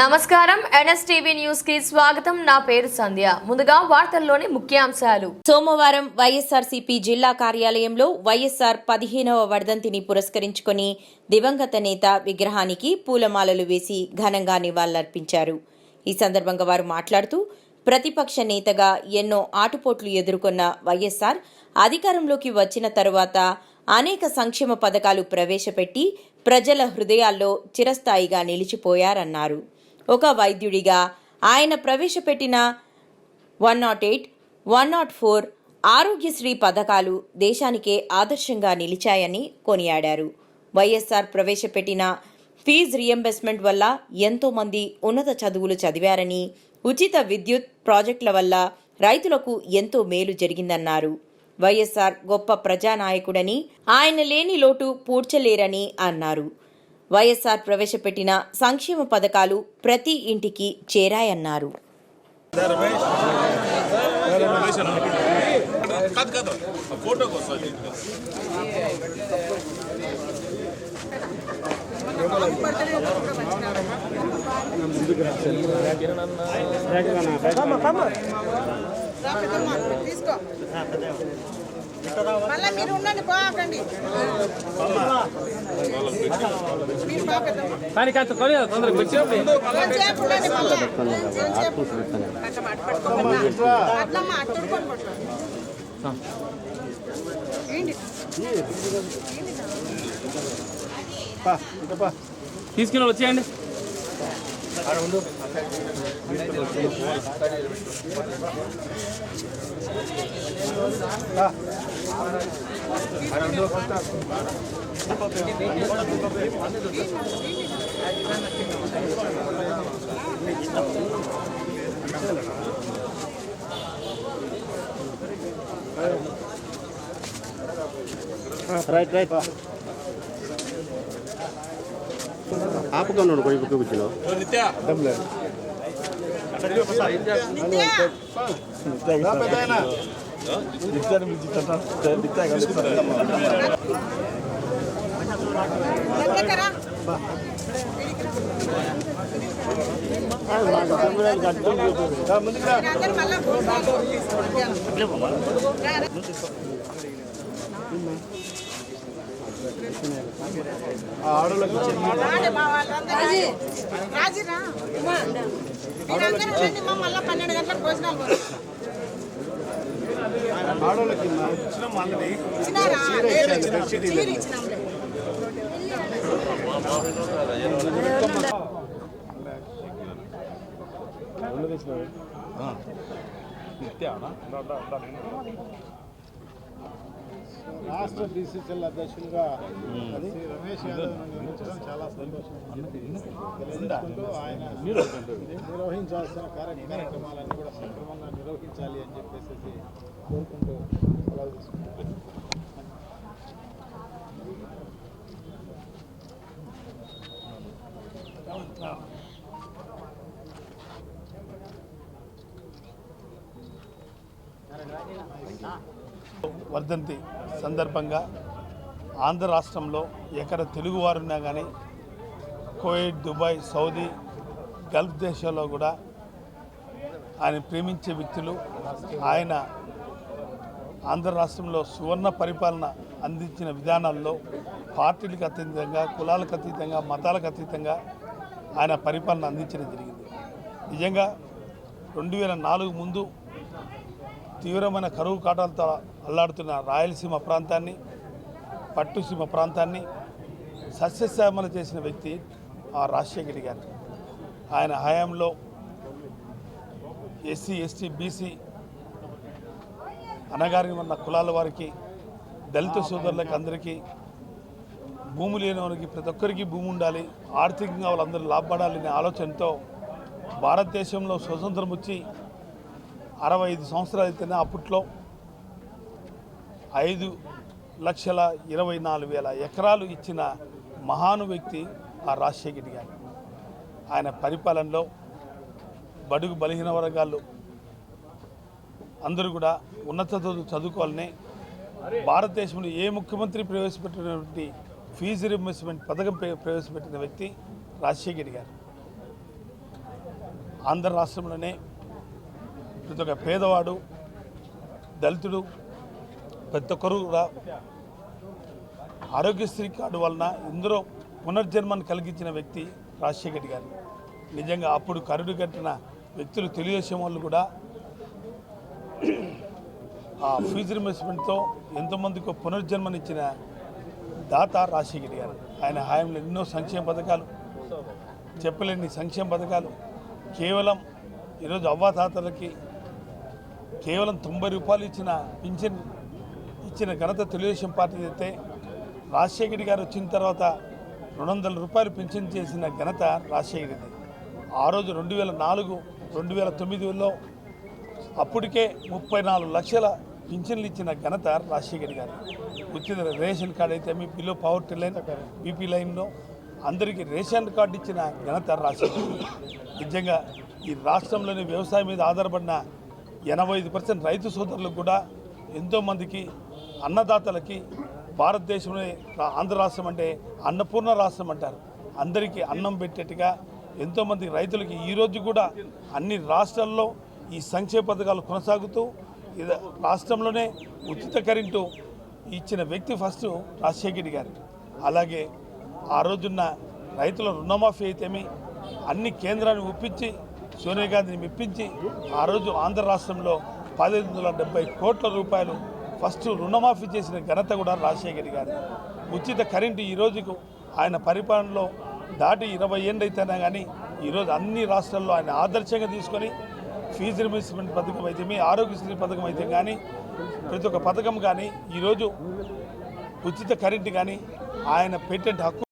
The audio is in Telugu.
నమస్కారం. ఎన్ఎస్టీవీ న్యూస్కి స్వాగతం. నా పేరు సంధ్య. ముందుగా వార్తల్లోని ముఖ్యాంశాలు. సోమవారం వైఎస్ఆర్సీపీ జిల్లా కార్యాలయంలో వైఎస్ఆర్ పదిహేనవ వర్ధంతిని పురస్కరించుకొని దివంగత నేత విగ్రహానికి పూలమాలలు వేసి ఘనంగా నివాళులర్పించారు. ఈ సందర్భంగా వారు మాట్లాడుతూ ప్రతిపక్ష నేతగా ఎన్నో ఆటుపోట్లు ఎదుర్కొన్న వైఎస్ఆర్ అధికారంలోకి వచ్చిన తరువాత అనేక సంక్షేమ పథకాలు ప్రవేశపెట్టి ప్రజల హృదయాల్లో చిరస్థాయిగా నిలిచిపోయారన్నారు. ఒక వైద్యుడిగా. ఆయన ప్రవేశపెట్టిన one nought eight one nought four Aarogyasri పథకాలు దేశానికే ఆదర్శంగా నిలిచాయని కొనియాడారు. వైఎస్ఆర్ ప్రవేశపెట్టిన ఫీజు రియంబర్స్మెంట్ వల్ల ఎంతోమంది ఉన్నత చదువులు చదివారని ఉచిత విద్యుత్ ప్రాజెక్టుల వల్ల రైతులకు ఎంతో మేలు జరిగిందన్నారు. వైఎస్ఆర్ గొప్ప ప్రజానాయకుడని ఆయన లేని లోటు పూడ్చలేరని అన్నారు. వైఎస్ఆర్ ప్రవేశపెట్టిన సంక్షేమ పథకాలు ప్రతి ఇంటికి చేరాయన్నారు. తీసుకో. మళ్ళీ మీరు ఉండండి పోకండి కానీ కాస్త కొని తొందరగా వచ్చేప్పుడు తీసుకుని వచ్చేయండి. ఉండు తీసుకుని వచ్చేయండి ఆపుగా ఉన్నాడు కొడుకు కూర్చున్నావు. నిత్య. నిత్య. దగ్గరరా మీరందరూ మళ్ళా భోజనాలు తీసుకోండి. రా, రా. రాండి మా వాళ్ళందరూ రాజీ రా మీరందరూ ఉండండి మా మళ్ళా పన్నెండు గంటలకు భోజనాలు పోతాం. ఇచ్చినారా? లేదు, చీర ఇచ్చినాంలే. రాష్ట్ర బీసీసీఎల్ అధ్యక్షులుగా రమేష్ యాదవ్ నియమించడం చాలా సంతోషం. తెలియజేసుకుంటూ ఆయన నిర్వహించాల్సిన కార్యక్రమాలన్నీ కూడా సక్రమంగా నిర్వహించాలి అని చెప్పేసి కోరుకుంటూ సెలవు తీసుకుంటాను వర్ధంతి సందర్భంగా ఆంధ్ర రాష్ట్రంలో ఎక్కడ తెలుగువారున్నా కానీ కోయిట్ దుబాయ్ సౌదీ గల్ఫ్ దేశాల్లో కూడా ఆయన ప్రేమించే వ్యక్తులు ఆయన ఆంధ్ర రాష్ట్రంలో సువర్ణ పరిపాలన అందించిన విధానాల్లో పార్టీలకు అతీతంగా కులాలకు అతీతంగా మతాలకు అతీతంగా ఆయన పరిపాలన అందించడం జరిగింది. నిజంగా రెండు వేల నాలుగు ముందు తీవ్రమైన కరువు కాటాలతో అల్లాడుతున్న రాయలసీమ ప్రాంతాన్ని పట్టుసీమ ప్రాంతాన్ని సస్యశ్యామలు చేసిన వ్యక్తి ఆ రాజశేఖర్ గారు. ఆయన హయాంలో ఎస్సీ ఎస్టీ బీసీ అనగారిన ఉన్న కులాల వారికి దళిత సోదరులకు అందరికీ భూమి లేని వారికి ప్రతి ఒక్కరికి భూమి ఉండాలి ఆర్థికంగా వాళ్ళందరూ లాభపడాలనే ఆలోచనతో భారతదేశంలో స్వతంత్రం వచ్చి అరవై ఐదు సంవత్సరాలు అయితేనే అప్పట్లో ఐదు లక్షల ఇరవై నాలుగు వేల ఎకరాలు ఇచ్చిన మహాను వ్యక్తి ఆ రాజశేఖర్ గారు. ఆయన పరిపాలనలో బడుగు బలహీన వర్గాలు అందరూ కూడా ఉన్నత చదువు చదువుకోవాలని భారతదేశంలో ఏ ముఖ్యమంత్రి ప్రవేశపెట్టినటువంటి ఫీజు రింబర్స్మెంట్ పథకం ప్ర- ప్రవేశపెట్టిన వ్యక్తి రాజశేఖర్ గారు. ఆంధ్ర రాష్ట్రంలోనే ప్రతి ఒక్క పేదవాడు దళితుడు ప్రతి ఒక్కరు కూడా ఆరోగ్యశ్రీ కార్డు వలన ఎందరో పునర్జన్మను కలిగించిన వ్యక్తి రాజశేఖర్ గారు. నిజంగా అప్పుడు కరుడు కట్టిన వ్యక్తులు తెలుగుదేశం వాళ్ళు కూడా ఆ ఫీజు రిమర్స్మెంట్తో ఎంతోమందికి పునర్జన్మనిచ్చిన దాత రాజశేఖర్ గారు. ఆయన హాయంలో ఎన్నో సంక్షేమ పథకాలు చెప్పలేని సంక్షేమ పథకాలు కేవలం ఈరోజు అవ్వాతాతలకి కేవలం తొంభై రూపాయలు ఇచ్చిన పింఛన్ ఇచ్చిన ఘనత తెలుగుదేశం పార్టీ అయితే రాజశేఖర్ గారు వచ్చిన తర్వాత రెండు వందల రూపాయలు పింఛన్ చేసిన ఘనత రాజశేఖర ఆ రోజు రెండు వేల నాలుగు రెండు వేల తొమ్మిదిలో అప్పటికే ముప్పై నాలుగు లక్షల పింఛన్లు ఇచ్చిన ఘనత రాజశేఖర్ గారు. ఉచిత రేషన్ కార్డు అయితే మీ పిల్లో పవర్టీ లైన్ బీపీ లైన్లో అందరికీ రేషన్ కార్డు ఇచ్చిన ఘనత రాజశేఖర్ నిజంగా ఈ రాష్ట్రంలోని వ్యవసాయం మీద ఆధారపడిన ఎనభై ఐదు పర్సెంట్ రైతు సోదరులకు కూడా ఎంతోమందికి అన్నదాతలకి భారతదేశంలో ఆంధ్ర రాష్ట్రం అంటే అన్నపూర్ణ రాష్ట్రం అంటారు. అందరికీ అన్నం పెట్టేట్టుగా ఎంతోమంది రైతులకి ఈరోజు కూడా అన్ని రాష్ట్రాల్లో ఈ సంక్షేమ పథకాలు కొనసాగుతూ రాష్ట్రంలోనే ఉచిత కరెంటు ఇచ్చిన వ్యక్తి ఫస్ట్ రాజశేఖర్ గారు. అలాగే ఆ రోజున్న రైతుల రుణమాఫీ అయితేమి అన్ని కేంద్రాన్ని ఒప్పించి సోనియా గాంధీని మెప్పించి ఆ రోజు ఆంధ్ర రాష్ట్రంలో పదిహేను వందల డెబ్బై కోట్ల రూపాయలు ఫస్ట్ రుణమాఫీ చేసిన ఘనత కూడా రాజశేఖర్ గారి ఉచిత కరెంటు ఈ రోజుకు ఆయన పరిపాలనలో దాటి ఇరవై ఏళ్ళు అయితేనే కానీ ఈరోజు అన్ని రాష్ట్రాల్లో ఆయన ఆదర్శంగా తీసుకొని ఫీజు రిమర్స్మెంట్ పథకం అయితే ఆరోగ్యశ్రీ పథకం అయితే కానీ ప్రతి ఒక్క పథకం కానీ ఈరోజు ఉచిత కరెంటు కానీ ఆయన పేటెంట్ హక్కు